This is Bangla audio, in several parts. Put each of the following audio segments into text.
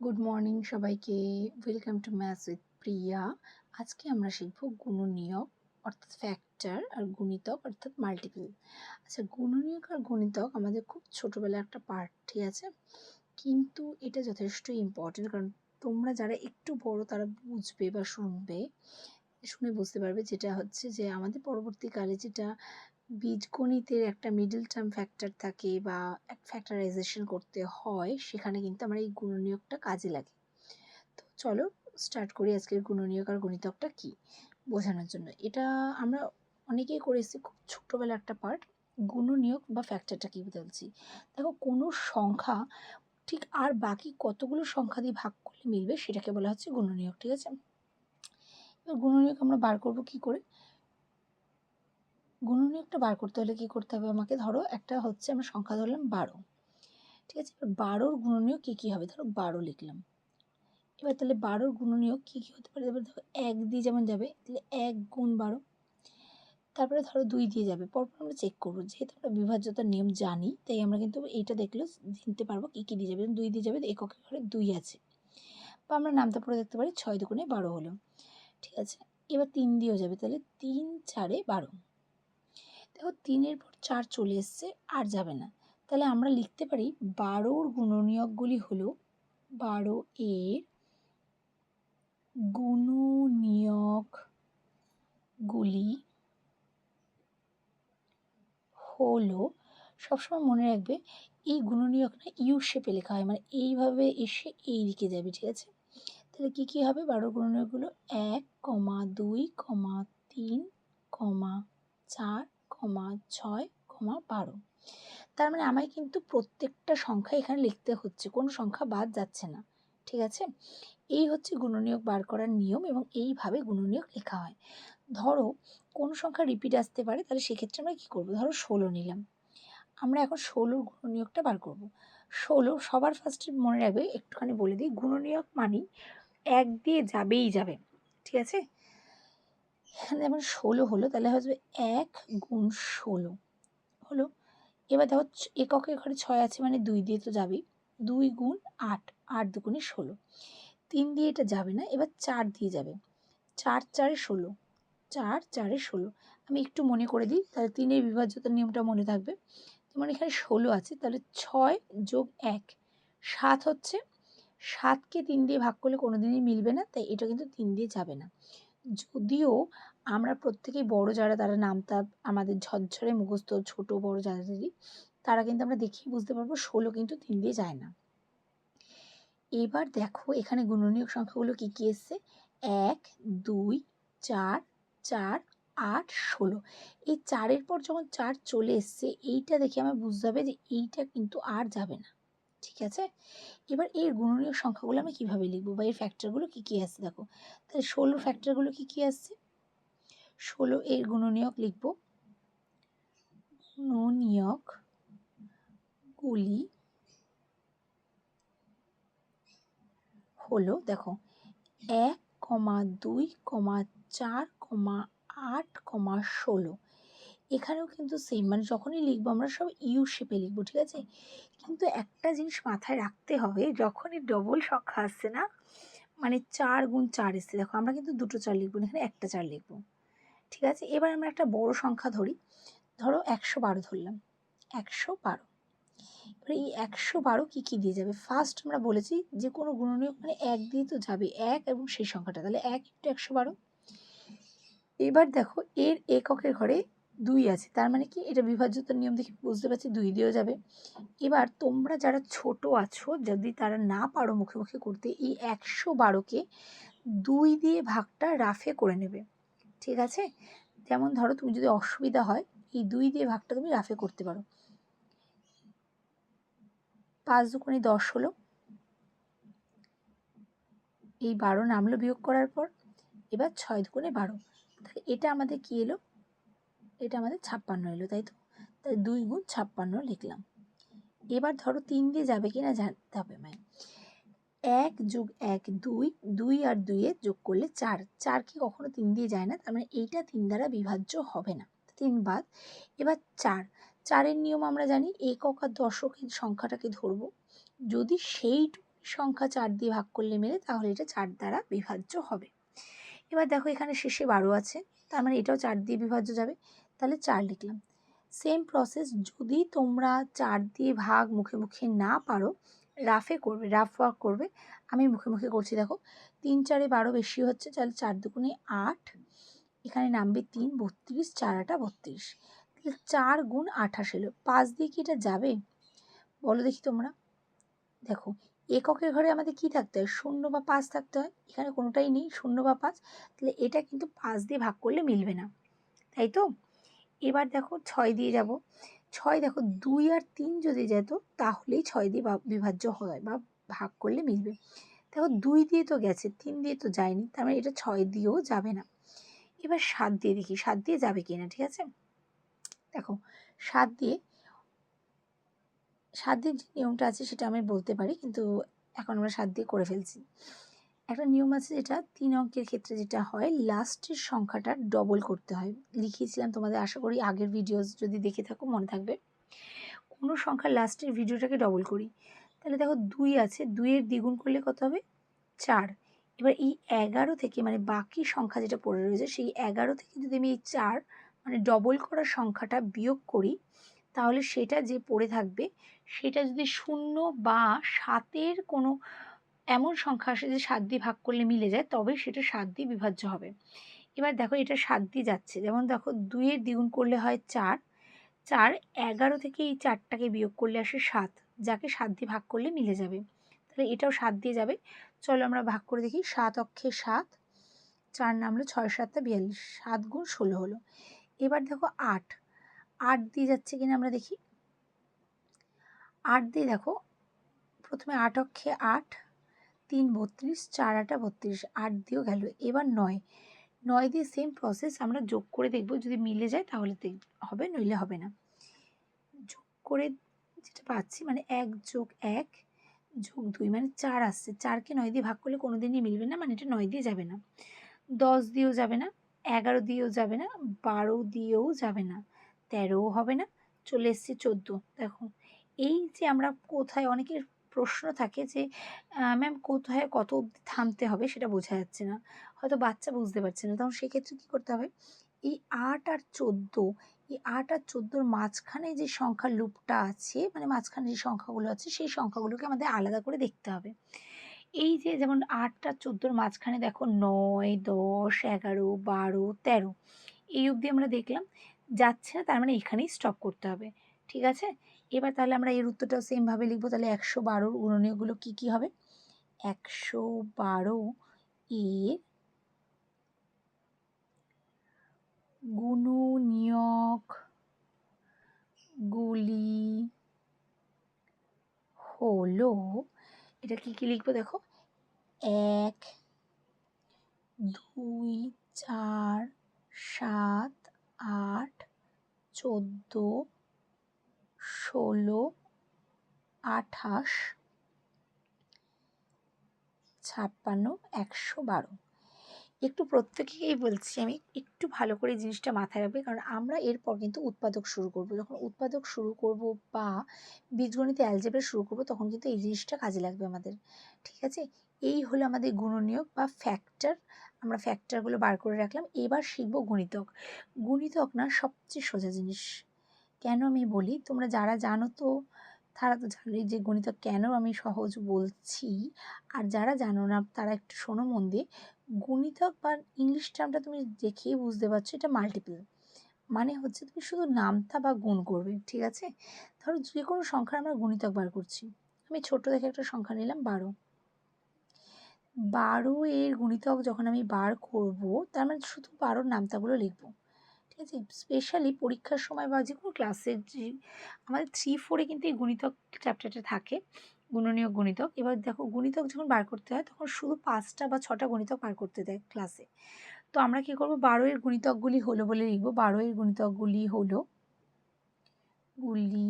গুড মর্নিং সবাইকে। Welcome to maths with Priya আজকে আমরা শিখব গুণনীয়ক, অর্থাৎ ফ্যাক্টর আর গুণিতক, অর্থাৎ মাল্টিপল আচ্ছা গুণনীয়ক আর গুণিতক আমাদের খুব ছোটোবেলায় একটা পার্ট ঠিক আছে। কিন্তু এটা যথেষ্ট ইম্পর্টেন্ট কারণ তোমরা যারা একটু বড় তারা বুঝবে বা শুনবে। শুনে বুঝতে পারবে যেটা হচ্ছে যে আমাদের পরবর্তীকালে যেটা বীজগণিতের একটা মিডল টার্ম ফ্যাক্টর থাকে বা এক ফ্যাক্টরাইজেশন করতে হয়, সেখানে কিন্তু আমার এই গুণনীয়কটা কাজে লাগে। তো চলো স্টার্ট করি আজকের গুণনীয়ক আর গণিতকটা কি বোঝানোর জন্য। এটা আমরা অনেকেই করেছি খুব ছোটোবেলা একটা পার্ট গুণনীয়ক বা ফ্যাক্টরটা কী বলছি? দেখো কোনো সংখ্যা ঠিক আর বাকি কতগুলো সংখ্যা দিয়ে ভাগ করলে মিলবে সেটাকে বলা হচ্ছে গুণনীয়ক, ঠিক আছে? এবার গুণনীয়ক আমরা বার করব কি করে? গুণনীয়কটা বার করতে হলে কী করতে হবে আমাকে? ধরো একটা হচ্ছে আমরা সংখ্যা ধরলাম বারো। ঠিক আছে? এবার বারোর গুণনীয়ক কী কী হবে? ধরো বারো লিখলাম। এবার তাহলে বারোর গুণনীয়ক কী কী হতে পারে? এবার ধরো এক দিয়ে যেমন যাবে, তাহলে এক গুণ বারো। তারপরে ধরো দুই দিয়ে যাবে। পরপর আমরা চেক করব। যেহেতু আমরা বিভাজ্যতার নিয়ম জানি, তাই আমরা কিন্তু এইটা দেখলেও চিনতে পারব কী কী দিয়ে যাবে। দুই দিয়ে যাবে এককের ঘরে দুই আছে। বা আমরা নামতে পড়ে দেখতে পারি, ছয় দুগুণে বারো হলো। ঠিক আছে? এবার তিন দিয়েও যাবে, তাহলে তিন চারে বারো। দেখো তিনের পর চার চলে এসছে, আর যাবে না। তাহলে আমরা লিখতে পারি বারোর গুণনীয়কগুলি হলো বারো এর গুণনীয়কগুলি হলো, সবসময় মনে রাখবে এই গুণনীয়ক না ইউ শেপে লেখা হয় মানে এইভাবে এসে এই দিকে যাবে, ঠিক আছে? তাহলে কী কী হবে? বারো গুণনীয়কগুলো এক, কমা দুই, কমা তিন, কমা চার, কমা ছয়, কমা বারো। তার মানে আমায় কিন্তু প্রত্যেকটা সংখ্যা এখানে লিখতে হচ্ছে, কোনো সংখ্যা বাদ যাচ্ছে না, ঠিক আছে? এই হচ্ছে গুণনীয়ক বার করার নিয়ম এবং এইভাবে গুণনীয়ক লেখা হয়। ধরো, কোন সংখ্যা রিপিট আসতে পারে, তাহলে সেক্ষেত্রে আমরা কী করব? ধরো ষোলো নিলাম। আমরা এখন ষোলোর গুণনীয়কটা বার করব। ষোলো সবার ফার্স্টে মনে রাখবে, একটুখানি বলে দিই, গুণনীয়ক মানি এক দিয়ে যাবেই যাবে, ঠিক আছে? এখানে যেমন ষোলো হলো, তাহলে হচ্ছে এক গুণ ষোলো, হলো? এবার দেখো এককের ঘরে ছয় আছে মানে দুই দিয়ে তো যাবেই, দুই গুণ আট আট দুগুণে ষোলো। তিন দিয়ে এটা যাবে না, এবার চার দিয়ে যাবে, চার চারে ষোলো, চার চারে ষোলো। আমি একটু মনে করে দিই, তাহলে তিনের বিভাজ্যতার নিয়মটা মনে থাকবে। যেমন এখানে ষোলো আছে, তাহলে ছয় যোগ এক, সাত হচ্ছে সাতকে তিন দিয়ে ভাগ করলে কোনো দিনই মিলবে না, তাই এটা কিন্তু তিন দিয়ে যাবে না। যদিও আমরা প্রত্যেকেই বড় যারা, তারা নামতা আমাদের ঝরঝরে মুখস্থ ছোট বড় যাদেরই তারা কিন্তু আমরা দেখেই বুঝতে পারব ষোলো কিন্তু তিন দিয়ে যায় না। এবার দেখো এখানে গুণনীয়ক সংখ্যাগুলো কী কী এসছে? এক, দুই, চার চার, আট, ষোলো। এই চারের পর যখন চার চলে এসছে, এইটা দেখে আমার বুঝতে হবে যে এইটা কিন্তু আর যাবে না। ঠিক আছে? এবার এর গুণনীয়ক সংখ্যাগুলো আমি কীভাবে লিখব বা এর ফ্যাক্টরগুলো কী কী আসছে দেখো? তাহলে ষোলোর ফ্যাক্টরগুলো কী কী আসছে ষোলো এর গুণনীয়ক লিখব। গুণনীয়ক গুলি হলো দেখো, এক কমা দুই কমা চার কমা আট কমা ষোলো। এখানেও কিন্তু সেম মানে যখনই লিখব আমরা সব ইউ শেপে লিখব, ঠিক আছে? কিন্তু একটা জিনিস মাথায় রাখতে হবে, যখনই ডবল সংখ্যা আসছে না মানে চার গুণ চার এসছে, দেখো আমরা কিন্তু দুটো চার লিখব না, এখানে একটা চার লিখব, ঠিক আছে? এবার আমরা একটা বড় সংখ্যা ধরি, ধরো একশো বারো ধরলাম, একশো বারো। এবার এই একশো বারো কী কী দিয়ে যাবে? ফার্স্ট আমরা বলেছি যে কোনো গুণনীয়ক মানে এক দিয়ে তো যাবে, এক এবং সেই সংখ্যাটা, তাহলে এক ইন্টু একশো বারো। এবার দেখো এর এককের ঘরে দুই আছে। তার মানে কি? এটা বিভাজ্যতার নিয়ম দেখে বুঝতে পারছি, দুই দিয়েও যাবে। এবার তোমরা যারা ছোট আছো, যদি তারা না পারো মুখে মুখে করতে, এই একশো বারোকে দুই দিয়ে ভাগটা রাফে করে নেবে। ঠিক আছে? যেমন ধরো তুমি যদি অসুবিধা হয়, এই দুই দিয়ে ভাগটা তুমি রাফে করতে পারো। পাঁচ দুকোনি দশ হলো। এই বারো নামলো বিয়োগ করার পর, এবার ছয় দুকোনে বারো। তাহলে এটা আমাদের কী এলো? এটা আমাদের ছাপ্পান্ন এলো, তাই তো? তাই দুই গুণ ছাপ্পান্ন লিখলাম। এবার ধরো তিন দিয়ে যাবে কি না জানতে হবে মায় এক যোগ এক দুই দুই আর দুইয়ে যোগ করলে চার। চার কি কখনো তিন দিয়ে যায় না? তার মানে এইটা তিন দ্বারা বিভাজ্য হবে না। তিন বাদ। এবার চার। চারের নিয়ম আমরা জানি, একক আর দশকের সংখ্যাটাকে ধরব। যদি সেই সংখ্যা চার দিয়ে ভাগ করলে মেলে, তাহলে এটা চার দ্বারা বিভাজ্য হবে। এবার দেখো এখানে শেষে বারো আছে, তার মানে এটাও চার দিয়ে বিভাজ্য যাবে। তাহলে চার লিখলাম। সেম প্রসেস যদি তোমরা চার দিয়ে ভাগ মুখে মুখে না পারো রাফে করবে রাফ ওয়ার্ক করবে, আমি মুখে মুখে করছি দেখো। তিন চারে বারো বেশি হচ্ছে, তাহলে চার দুগুণে আট, এখানে নামবে তিন, বত্রিশ, চার আটা বত্রিশ। তাহলে চার গুণ আঠাশ এলো। পাঁচ দিয়ে কি এটা যাবে? বলো দেখি তোমরা। দেখো, এককের ঘরে আমাদের কি থাকতে হয়? শূন্য বা পাঁচ থাকতে হয়। এখানে কোনোটাই নেই, শূন্য বা পাঁচ। তাহলে এটা কিন্তু পাঁচ দিয়ে ভাগ করলে মিলবে না। তাই তো? এবার দেখো ছয় দিয়ে যাব। ছয় দেখো দুই আর তিন যদি যেত তাহলেই ছয় দিয়ে বিভাজ্য হয় বা ভাগ করলে মিলবে। দেখো দুই দিয়ে তো গেছে, তিন দিয়ে তো যায়নি, তার মানে এটা ছয় দিয়েও যাবে না। এবার সাত দিয়ে দেখি, সাত দিয়ে যাবে কি না ঠিক আছে? দেখো সাত দিয়ে সাত দিয়ে যে নিয়মটা আছে সেটা আমি বলতে পারি, কিন্তু এখন আমরা সাত দিয়ে করে ফেলছি। একটা নিয়ম আছে যেটা, তিন অঙ্কের ক্ষেত্রে যেটা হয় লাস্টের সংখ্যাটা ডবল করতে হয়। লিখিয়েছিলাম তোমাদের, আশা করি আগের ভিডিওস যদি দেখে থাকো, মনে থাকবে। কোনো সংখ্যার লাস্টের ভিডিওটাকে ডবল করি। তাহলে দেখো দুই আছে, দুইয়ের দ্বিগুণ করলে কত হবে? চার। এবার এই এগারো থেকে মানে বাকি সংখ্যা যেটা পড়ে রয়েছে, সেই এগারো থেকে যদি আমি এই চার মানে ডবল করা সংখ্যাটা বিয়োগ করি, তাহলে সেটা যে পড়ে থাকবে, সেটা যদি শূন্য বা সাতের কোনো এমন সংখ্যা আসে যে সাত দিয়ে ভাগ করলে মিলে যায়, তবে সেটা সাত দিয়ে বিভাজ্য হবে। এবার দেখো এটা সাত দিয়ে যাচ্ছে। যেমন দেখো দুইয়ের দ্বিগুণ করলে হয় চার চার এগারো থেকে এই চারটাকে বিয়োগ করলে আসে সাত, যাকে সাত দিয়ে ভাগ করলে মিলে যাবে। তাহলে এটাও সাত দিয়ে যাবে। চলো আমরা ভাগ করে দেখি। সাত অক্ষে সাত, চার নামলো ছয় সাতটা বিয়াল্লিশ, সাত গুণ ষোলো হলো। এবার দেখো আট আট দিয়ে যাচ্ছে কিনা আমরা দেখি। আট দিয়ে দেখো, প্রথমে আট অক্ষে আট তিন বত্রিশ, চার আটা বত্রিশ, আট দিয়েও গেল। এবার নয়। নয় দিয়ে সেম প্রসেস আমরা যোগ করে দেখব। যদি মিলে যায় তাহলে হবে, নইলে হবে না। যোগ করে যেটা পাচ্ছি মানে এক যোগ এক যোগ দুই মানে চার আসছে। চারকে নয় দিয়ে ভাগ করলে কোনো দিনই মিলবে না মানে এটা নয় দিয়ে যাবে না। দশ দিয়েও যাবে না, এগারো দিয়েও যাবে না, বারো দিয়েও যাবে না, তেরোও হবে না, চলে এসছে চোদ্দ। দেখো, এই যে আমরা কোথায় অনেকের প্রশ্ন থাকে যে ম্যাম, কোথায় কত অবধি থামতে হবে? সেটা বোঝা যাচ্ছে না। হয়তো বাচ্চা বুঝতে পারছে না। তখন সেক্ষেত্রে কী করতে হবে? এই আট আর চোদ্দ, এই আট আর চোদ্দোর মাঝখানে যে সংখ্যার লুপটা আছে মানে মাঝখানে যে সংখ্যাগুলো আছে, সেই সংখ্যাগুলোকে আমাদের আলাদা করে দেখতে হবে। এই যে যেমন আট আর চোদ্দোর মাঝখানে দেখো নয়, দশ, এগারো, বারো, তেরো, এই অবধি আমরা দেখলাম, যাচ্ছে না, তার মানে এখানেই স্টপ করতে হবে। ঠিক আছে? এবার তাহলে আমরা এর উত্তরটাও সেমভাবে লিখব, তাহলে একশো বারোর গুণনীয়গুলো কী কী হবে? একশো বারো এর গুণনীয়ক গুলি হলো, এটা কি কি লিখব দেখো? এক, দুই, চার, সাত, আট, চোদ্দ ষোলো, আঠাশ, ছাপ্পান্ন, একশো বারো। একটু প্রত্যেকেই বলছি, আমি একটু ভালো করে জিনিসটা মাথায় রাখবে, কারণ আমরা এরপর কিন্তু উৎপাদক শুরু করব। যখন উৎপাদক শুরু করব বা বীজগণিতে, অ্যালজেব্রা শুরু করব, তখন কিন্তু এই জিনিসটা কাজে লাগবে আমাদের, ঠিক আছে? এই হলো আমাদের গুণনীয়ক বা ফ্যাক্টর আমরা ফ্যাক্টরগুলো বার করে রাখলাম। এবার শিখব গণিতক। গণিতক না, সবচেয়ে সোজা জিনিস। কেন আমি বলি? তোমরা যারা জানো তো, তারা তো জানোই যে গণিতক কেন আমি সহজ বলছি। আর যারা জানো না, তারা একটু শোনো মন দিয়ে। গুণিতক বা ইংলিশ টার্মটা তুমি দেখেই বুঝতে পারছ, এটা মাল্টিপল মানে হচ্ছে তুমি শুধু নামতা বা গুণ করবে, ঠিক আছে? ধরো যে কোনো সংখ্যার আমরা গুণিতক বার করছি। আমি ছোট দেখে একটা সংখ্যা নিলাম, বারো। বারো এর গুণিতক যখন আমি বার করব, তার মানে শুধু বারোর নামতাগুলো লিখব। ঠিক আছে? স্পেশালি পরীক্ষার সময় বা যে কোনো ক্লাসের যে, আমাদের থ্রি ফোরে কিন্তু এই গুণিতক চ্যাপ্টারটা থাকে গুণনীয় গণিতক। এবার দেখো, গণিতক যখন বার করতে হয়, তখন শুধু পাঁচটা বা ছটা গণিতক বার করতে দেয় ক্লাসে তো আমরা কী করব? বারোয়ের গুণিতকগুলি হলো বলে লিখব। বারোয়ের গুণিতকগুলি হলো, গুলি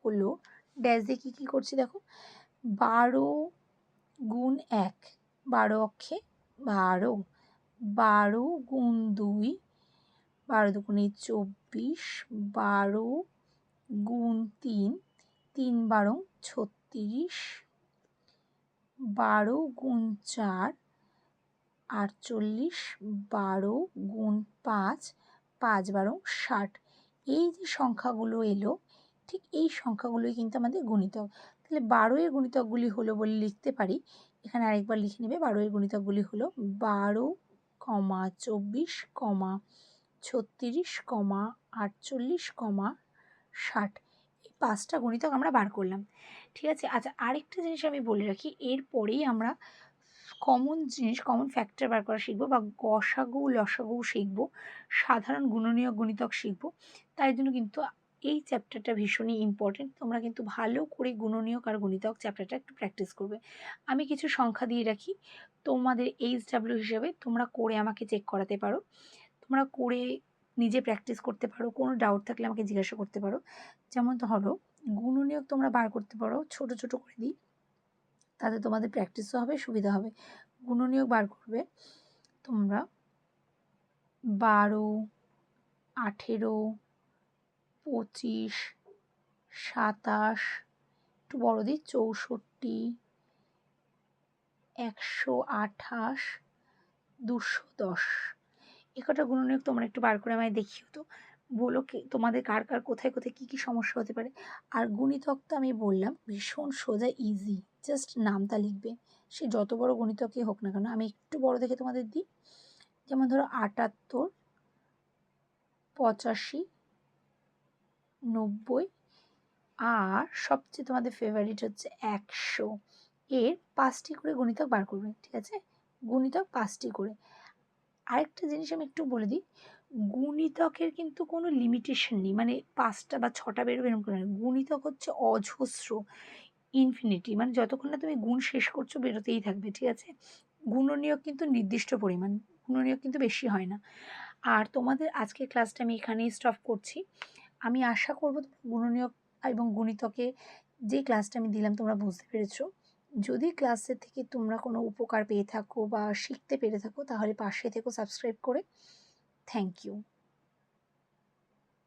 হলো ড্যাশ দিয়ে কী কী করছি দেখো? বারো গুণ এক, বারো অক্ষে বারো বারো গুণ দুই বারো দুগুণে চব্বিশ, বারো গুণ তিন তিন বারো ছত্রিশ, বারো গুণ চার, আটচল্লিশ, বারো গুণ পাঁচ পাঁচ বারো ষাট। এই যে সংখ্যাগুলো এলো, ঠিক এই সংখ্যাগুলোই কিন্তু আমাদের গুণিতক। তাহলে বারোয়ের গুণিতকগুলি হলো বলে লিখতে পারি। এখানে আরেকবার লিখে নেবে বারোয়ের গুণিতকগুলি হলো বারো কমা চব্বিশ কমা ছত্রিশ কমা আটচল্লিশ কমা ষাট। এই পাঁচটা গণিতক আমরা বার করলাম। ঠিক আছে? আচ্ছা আরেকটা জিনিস আমি বলে রাখি। এরপরেই আমরা কমন জিনিস কমন ফ্যাক্টর বার করা শিখব বা গসাগু, লসাগু শিখব। সাধারণ গুণনীয় গণিতক শিখব। তাই জন্য কিন্তু এই চ্যাপ্টারটা ভীষণই ইম্পর্টেন্ট তোমরা কিন্তু ভালো করে গুণনীয়ক আর গণিতক চ্যাপ্টারটা একটু প্র্যাকটিস করবে। আমি কিছু সংখ্যা দিয়ে রাখি। তোমাদের এইচ ডাব্লিউ হিসেবে তোমরা করে আমাকে চেক করাতে পারো। তোমরা করে নিজে প্র্যাকটিস করতে পারো, কোনো ডাউট থাকলে আমাকে জিজ্ঞাসা করতে পারো। যেমন ধরো গুণনীয়ক তোমরা বার করতে পারো, ছোট ছোট করে দিই, তাতে তোমাদের প্র্যাকটিসও হবে, সুবিধা হবে। গুণনীয়ক বার করবে তোমরা বারো, আঠেরো, পঁচিশ, সাতাশ, একটু বড় দিই, চৌষট্টি, একশো আঠাশ, দুশো দশ। এ কটা তোমরা একটু বার করে আমায় দেখিও তো। বলো কি, তোমাদের কার কার, কোথায় কোথায় কী কী সমস্যা হতে পারে? আর গুণিতক তো আমি বললাম, ভীষণ সোজা ইজি জাস্ট নামটা লিখবে। সে যত বড় গণিতকই হোক না কেন, আমি একটু বড় দেখে তোমাদের দিই। যেমন ধরো আটাত্তর, পঁচাশি, নব্বই, আর সবচেয়ে তোমাদের ফেভারিট হচ্ছে একশো। এর পাঁচটি করে গণিতক বার করবে, ঠিক আছে? গুণিতক পাঁচটি করে। আরেকটা জিনিস আমি একটু বলে দিই, গুণিতকের কিন্তু কোনো লিমিটেশন নেই। মানে পাঁচটা বা ছটা বেরোবে এরকম করে গুণিতক হচ্ছে অজস্র ইনফিনিটি মানে যতক্ষণ না তুমি গুণ শেষ করছ, বেরোতেই থাকবে, ঠিক আছে? গুণনীয়ক কিন্তু নির্দিষ্ট পরিমাণ, গুণনীয়ক কিন্তু বেশি হয় না। আর তোমাদের আজকের ক্লাসটা আমি এখানেই স্টপ করছি। আমি আশা করব গুণনীয়ক এবং গুণিতকে যে ক্লাসটা আমি দিলাম, তোমরা বুঝতে পেরেছ। যদি ক্লাসের থেকে তোমরা কোনো উপকার পেয়ে থাকো বা শিখতে পেরে থাকো, তাহলে পাশে থেকো সাবস্ক্রাইব করে। Thank you